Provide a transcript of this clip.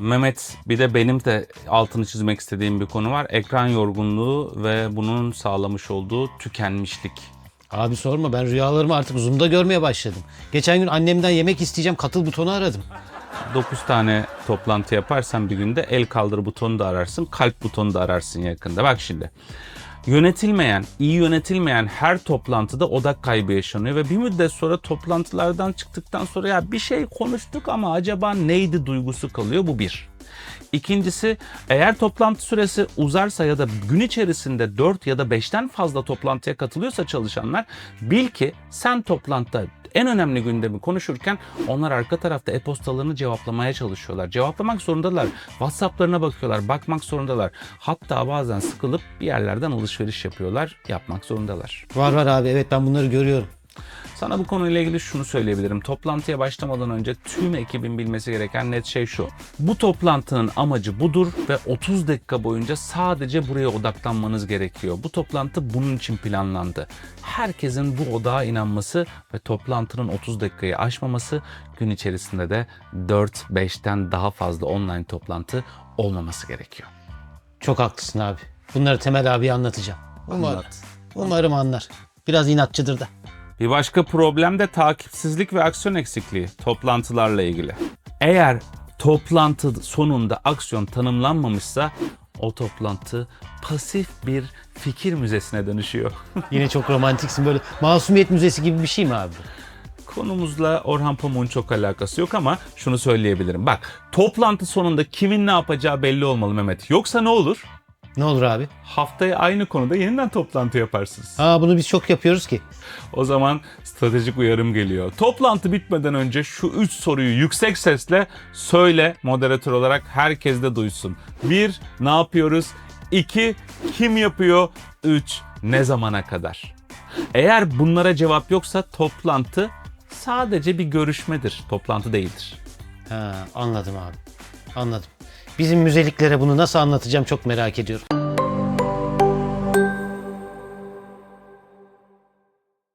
Mehmet bir de benim de altını çizmek istediğim bir konu var. Ekran yorgunluğu ve bunun sağlamış olduğu tükenmişlik. Abi sorma ben rüyalarımı artık Zoom'da görmeye başladım. Geçen gün annemden yemek isteyeceğim katıl butonu aradım. 9 tane toplantı yaparsan bir günde el kaldır butonu da ararsın, kalp butonu da ararsın yakında. Bak şimdi. Yönetilmeyen, iyi yönetilmeyen her toplantıda odak kaybı yaşanıyor ve bir müddet sonra toplantılardan çıktıktan sonra ya bir şey konuştuk ama acaba neydi duygusu kalıyor bu bir. İkincisi eğer toplantı süresi uzarsa ya da gün içerisinde 4 ya da 5'ten fazla toplantıya katılıyorsa çalışanlar bil ki sen toplantıda en önemli gündemi konuşurken onlar arka tarafta e-postalarını cevaplamaya çalışıyorlar. Cevaplamak zorundalar. WhatsApp'larına bakıyorlar, bakmak zorundalar. Hatta bazen sıkılıp bir yerlerden alışveriş yapıyorlar, yapmak zorundalar. Var var abi evet ben bunları görüyorum. Sana bu konuyla ilgili şunu söyleyebilirim. Toplantıya başlamadan önce tüm ekibin bilmesi gereken net şey şu. Bu toplantının amacı budur ve 30 dakika boyunca sadece buraya odaklanmanız gerekiyor. Bu toplantı bunun için planlandı. Herkesin bu odağa inanması ve toplantının 30 dakikayı aşmaması gün içerisinde de 4-5'ten daha fazla online toplantı olmaması gerekiyor. Çok haklısın abi. Bunları Temel abiye anlatacağım. Umarım, Anlat. umarım anlar. Biraz inatçıdır da. Bir başka problem de takipsizlik ve aksiyon eksikliği toplantılarla ilgili. Eğer toplantı sonunda aksiyon tanımlanmamışsa o toplantı pasif bir fikir müzesine dönüşüyor. Yine çok romantiksin böyle masumiyet müzesi gibi bir şey mi abi? Konumuzla Orhan Pamuk'un çok alakası yok ama şunu söyleyebilirim. Bak toplantı sonunda kimin ne yapacağı belli olmalı Mehmet. Yoksa ne olur? Ne olur abi? Haftaya aynı konuda yeniden toplantı yaparsınız. Aa bunu biz çok yapıyoruz ki. O zaman stratejik uyarım geliyor. Toplantı bitmeden önce şu üç soruyu yüksek sesle söyle moderatör olarak herkes de duysun. 1. Ne yapıyoruz? 2. Kim yapıyor? 3. Ne zamana kadar? Eğer bunlara cevap yoksa toplantı sadece bir görüşmedir. Toplantı değildir. Ha anladım abi. Anladım. Bizim müzeliklere bunu nasıl anlatacağım çok merak ediyorum.